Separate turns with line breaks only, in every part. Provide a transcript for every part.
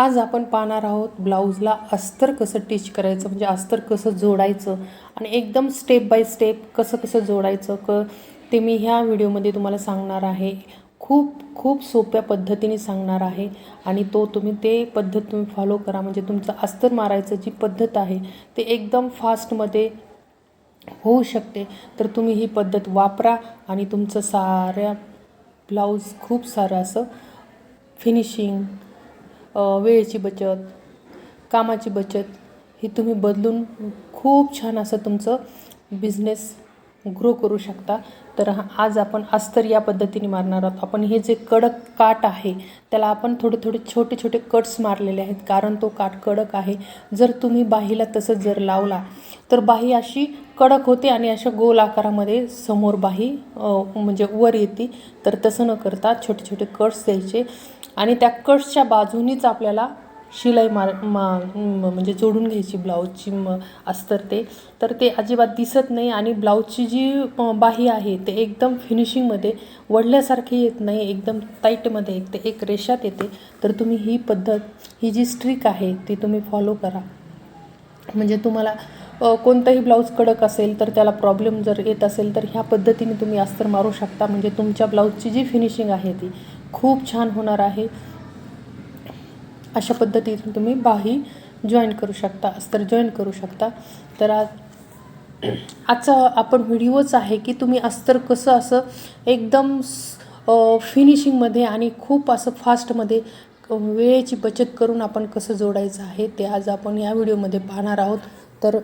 आज आपण पाहणार आहोत ब्लाऊजला अस्तर कसं टिच करायचं म्हणजे अस्तर कसं जोडायचं आणि एकदम स्टेप बाय स्टेप कसं कसं जोडायचं क ते मी ह्या व्हिडिओमध्ये तुम्हाला सांगणार आहे. खूप खूप सोप्या पद्धतीने सांगणार आहे आणि तो तुम्ही ते पद्धत तुम्ही फॉलो करा. म्हणजे तुमचं अस्तर मारायचं जी पद्धत आहे ते एकदम फास्टमध्ये होऊ शकते. तर तुम्ही ही पद्धत वापरा आणि तुमचं साऱ्या ब्लाऊज खूप सारं असं फिनिशिंग वेळेची बचत कामाची बचत ही तुम्ही बदलून खूप छान असं तुमचं बिझनेस ग्रो करू शकता. तर हा- आज आपण अस्तर या पद्धतीने मारणार आहोत. आपण हे जे कडक काट आहे त्याला आपण थोडे थोडे छोटे छोटे कट्स मारलेले आहेत. कारण तो काट कडक आहे. जर तुम्ही बाहीला तसंच जर लावला तर बाही अशी कडक होते आणि अशा गोल आकारामध्ये समोर बाही म्हणजे वर येते. तर तसं न करता छोटे छोटे कट्स द्यायचे. आणि त्या कट्सच्या बाजूनीच आपल्याला शिलाई मार मा म्हणजे जोडून घ्यायची ब्लाऊजची म अस्तर ते. तर ते अजिबात दिसत नाही आणि ब्लाऊजची जी बाही आहे ते एकदम फिनिशिंगमध्ये वडल्यासारखी येत नाही एकदम टाईटमध्ये ते एक रेषात येते. तर तुम्ही ही पद्धत ही जी स्ट्रिक आहे ती तुम्ही फॉलो करा. म्हणजे तुम्हाला कोणताही ब्लाऊज कडक असेल तर त्याला प्रॉब्लेम जर येत असेल तर ह्या पद्धतीने तुम्ही अस्तर मारू शकता. म्हणजे तुमच्या ब्लाऊजची जी फिनिशिंग आहे ती खूप छान होणार आहे. अशा पद्धतीतून तुम्ही बाही जॉईन करू शकता अस्तर जॉईन करू शकता. तर आज आजचा आपण व्हिडिओच आहे की तुम्ही अस्तर कसं असं एकदम फिनिशिंगमध्ये आणि खूप असं फास्टमध्ये वेळेची बचत करून आपण कसं जोडायचं आहे ते आज आपण या व्हिडिओमध्ये पाहणार आहोत. तर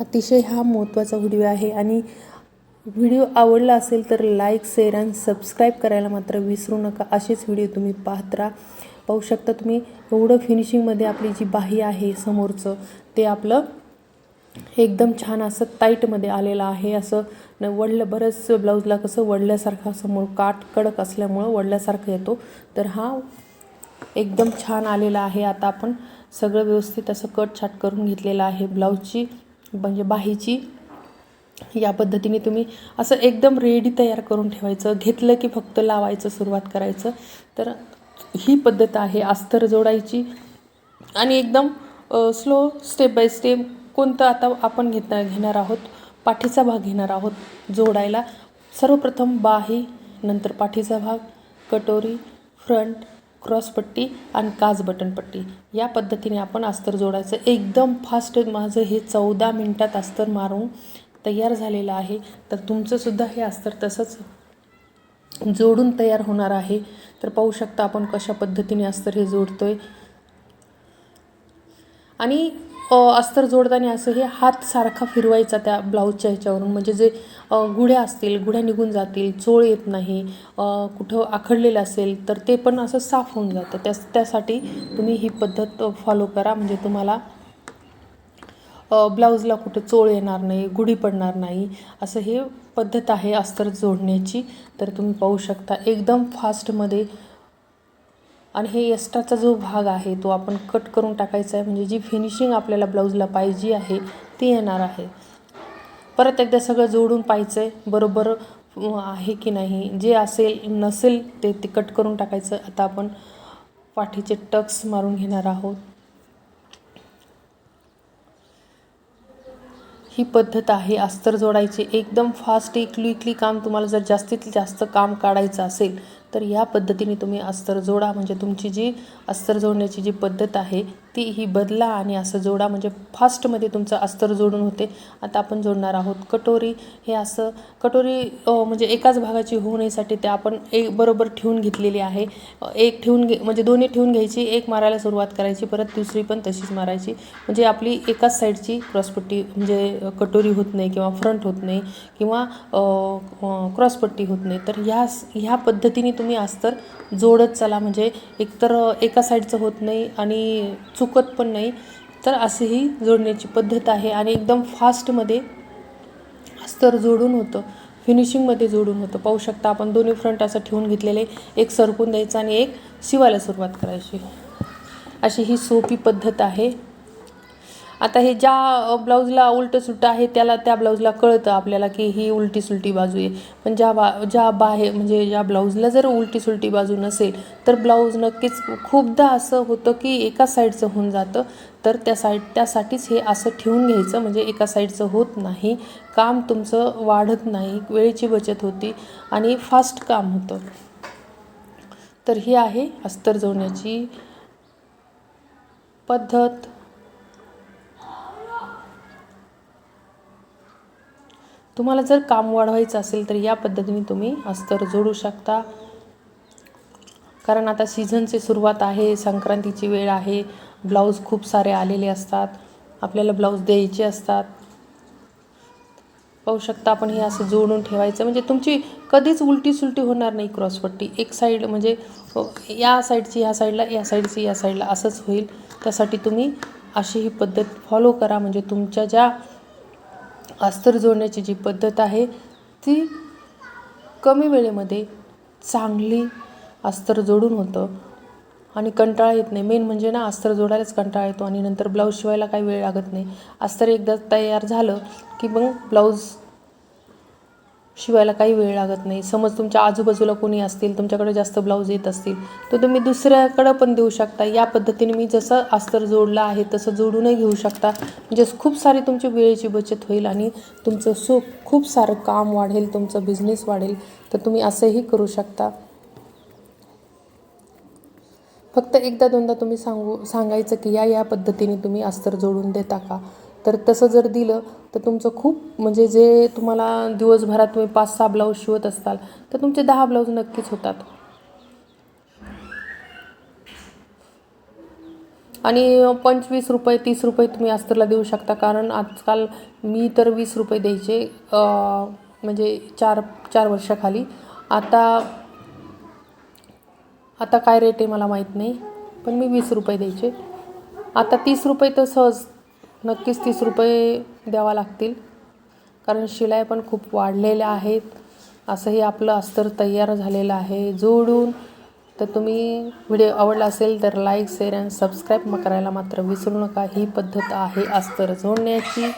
अतिशय हा महत्त्वाचा व्हिडिओ आहे आणि व्हिडिओ आवडला असेल तर लाईक शेअर अँड सबस्क्राईब करायला मात्र विसरू नका. असेच व्हिडिओ तुम्ही पाहत राहा. पाहू शकता तुम्ही एवढं फिनिशिंगमध्ये आपली जी बाही आहे समोरचं ते आपलं एकदम छान असं टाईटमध्ये आलेलं आहे. असं न वडलं बरंच ब्लाऊजला कसं वडल्यासारखं समोर काट कडक असल्यामुळं वडल्यासारखं येतो. तर हा एकदम छान आलेला आहे. आता आपण सगळं व्यवस्थित असं कट छाट करून घेतलेलं आहे. ब्लाऊजची म्हणजे बाहीची या पद्धतीने तुम्ही असं एकदम रेडी तयार करून ठेवायचं. घेतलं की फक्त लावायचं सुरुवात करायचं. तर ही पद्धत आहे अस्तर जोडायची. आणि एकदम स्लो स्टेप बाय स्टेप कोणतं आता आपण घेत घेणार आहोत पाठीचा भाग घेणार आहोत जोडायला. सर्वप्रथम बाही नंतर पाठीचा भाग कटोरी फ्रंट क्रॉसपट्टी आणि काज बटनपट्टी या पद्धतीने आपण अस्तर जोडायचं. एकदम फास्ट माझं हे चौदा मिनटात अस्तर मारून तयार झालेलं आहे तर तुमचंसुद्धा हे अस्तर तसंच जोडून तयार होणार आहे. तर पाहू शकता आपण कशा पद्धतीने अस्तर हे जोडतोय. आणि अस्तर जोडताना असं हे हात सारखा फिरवायचा त्या ब्लाऊजच्या ह्याच्यावरून. म्हणजे जे गुढ्या असतील गुढ्या निघून जातील चोळ येत नाही कुठं आखडलेलं असेल तर ते पण असं साफ होऊन जातं. त्या त्यासाठी तुम्ही ही पद्धत फॉलो करा. म्हणजे तुम्हाला ब्लाऊजला कुठं चोळ येणार नाही गुढी पडणार नाही असं हे पद्धत आहे अस्तर जोडण्याची. तर तुम्ही पाहू शकता एकदम फास्टमध्ये. आणि हे एक्स्ट्राचा जो भाग आहे तो आपण कट करून टाकायचा आहे. म्हणजे जी फिनिशिंग आपल्याला ब्लाऊजला पाहिजे आहे ती येणार आहे. परत एकदा सगळं जोडून पाहायचं आहे बरोबर आहे की नाही? जे असेल नसेल ते ते कट करून टाकायचं. आता आपण पाठीचे टक्स मारून घेणार आहोत. ही पद्धत आहे. अस्तर जोडायची. एकदम फास्ट क्विकली काम तुम्हाला जर जास्तीत जास्त काम काढायचं असेल तर या पद्धतीने तुम्ही अस्तर जोडा. म्हणजे तुमची जी अस्तर जोडण्याची जी पद्धत आहे ती ही बदला आणि असं जोडा म्हणजे फास्टमध्ये तुमचं अस्तर जोडून होते. आता आपण जोडणार आहोत कटोरी. हे असं कटोरी म्हणजे एकाच भागाची होऊ नयेसाठी ते आपण एक बरोबर ठेवून घेतलेली आहे. एक ठेवून घे म्हणजे दोन्ही ठेवून घ्यायची. एक मारायला सुरुवात करायची परत दुसरी पण तशीच मारायची. म्हणजे आपली एकाच साईडची क्रॉसपट्टी म्हणजे कटोरी होत नाही किंवा फ्रंट होत नाही किंवा क्रॉसपट्टी होत नाही. तर ह्या ह्या पद्धतीने तुम्ही अस्तर जोडत चला. म्हणजे एकतर एका साईडचं होत नाही आणि चुक चुकत पण नाही. तर असंही ही जोडण्याची पद्धत आहे आणि एकदम फास्टमध्ये अस्तर जोडून होतं. फिनिशिंगमध्ये जोडून होतं. पाहू शकता आपण दोन्ही फ्रंट असं ठेवून घेतलेले एक सरकून द्यायचं आणि एक शिवायला सुरुवात करायची. अशी ही सोपी पद्धत आहे. आता हे ज्या ब्लाऊजला उलटं सुटं आहे त्याला त्या ब्लाऊजला कळतं आपल्याला की ही उलटी सुलटी बाजू आहे. पण ज्या बा ज्या बाहेर म्हणजे ज्या ब्लाऊजला जर उलटी सुलटी बाजू नसेल तर ब्लाऊज नक्कीच खूपदा असं होतं की एका साईडचं होऊन जातं. तर त्या साईड त्यासाठीच हे असं ठेवून घ्यायचं म्हणजे एका साईडचं होत नाही. काम तुमचं वाढत नाही वेळेची बचत होती आणि फास्ट काम होतं. तर ही आहे अस्तर जोडण्याची पद्धत. तुम्हाला जर काम वाढवायचं असेल तर या पद्धतीने तुम्ही अस्तर जोडू शकता. कारण आता सीझनची सुरुवात आहे संक्रांतीची वेळ आहे ब्लाऊज खूप सारे आलेले असतात आपल्याला ब्लाऊज द्यायचे असतात. पाहू शकता आपण हे असं जोडून ठेवायचं. म्हणजे तुमची कधीच उलटी सुलटी होणार नाही क्रॉसपट्टी एक साईड म्हणजे या साईडची ह्या साईडला या साईडची या साईडला असंच होईल. त्यासाठी तुम्ही अशी ही पद्धत फॉलो करा. म्हणजे तुमच्या ज्या अस्तर जोडण्याची जी पद्धत आहे ती कमी वेळेमध्ये चांगली अस्तर जोडून होतं. आणि कंटाळा येत नाही. मेन म्हणजे ना अस्तर जोडायलाच कंटाळा येतो आणि नंतर ब्लाऊज शिवायला काही वेळ लागत नाही. अस्तर एकदा तयार झालं की मग ब्लाऊज शिवायला काही वेळ लागत नाही. समज तुमच्या आजूबाजूला कोणी असतील तुमच्याकडे जास्त ब्लाऊज येत असतील तर तुम्ही दुसऱ्याकडं पण देऊ शकता. या पद्धतीने मी जसं अस्तर जोडलं आहे तसं जोडूनही घेऊ शकता. म्हणजे खूप सारी तुमची वेळेची बचत होईल आणि तुमचं सुख खूप सारं काम वाढेल तुमचं बिझनेस वाढेल. तर तुम्ही असंही करू शकता. फक्त एकदा दोनदा तुम्ही सांगू सांगायचं की या या पद्धतीने तुम्ही अस्तर जोडून देता का? तर तसं जर दिलं तर तुमचं खूप म्हणजे जे तुम्हाला दिवसभरात तुम्ही पाच सहा ब्लाऊज शिवत असताल तर तुमचे दहा ब्लाऊज नक्कीच होतात. आणि पंचवीस रुपये तीस रुपये तुम्ही अस्तरला देऊ शकता कारण आजकाल मी तर वीस रुपये द्यायचे म्हणजे चार चार वर्षाखाली. आता आता काय रेट आहे मला माहीत नाही पण मी वीस रुपये द्यायचे. आता तीस रुपये तर सहज नक्कीच तीस रुपये द्यावा लागतील. कारण शिलाई पण खूप वाढलेल्या आहेत. असंही आपलं अस्तर तयार झालेलं आहे. जोडून तर तुम्ही व्हिडिओ आवडला असेल तर लाईक शेअर अँड सबस्क्राईब करायला मात्र विसरू नका. ही पद्धत आहे अस्तर जोडण्याची.